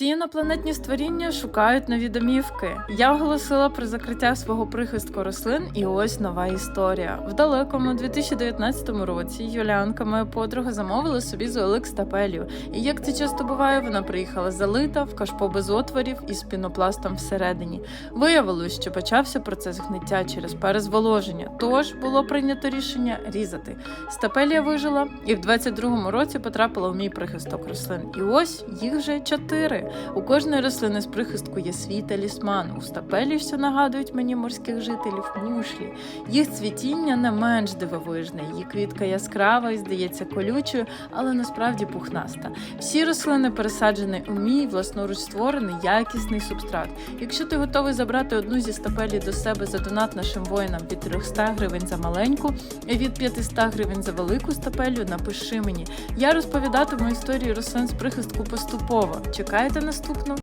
Ці інопланетні створіння шукають нові домівки. Я оголосила про закриття свого прихистку рослин, і ось нова історія. В далекому 2019 році Юліанка, моя подруга, замовила собі зоолик стапелію. І як це часто буває, вона приїхала залита в кашпо без отворів і з пінопластом всередині. Виявилось, що почався процес гниття через перезволоження, тож було прийнято рішення різати. Стапелія вижила і в 22-му році потрапила у мій прихисток рослин. І ось їх вже чотири. У кожної рослини з прихистку є свій талісман. У стапелі, що нагадують мені морських жителів, мушлі. Їх цвітіння не менш дивовижне. Її квітка яскрава і здається колючою, але насправді пухнаста. Всі рослини пересаджені у мій власноруч створений якісний субстрат. Якщо ти готовий забрати одну зі стапелі до себе за донат нашим воїнам від 300 гривень за маленьку і від 500 гривень за велику стапелю, напиши мені. Я розповідатиму історії рослин з прихистку поступово. Чекаєте наступну?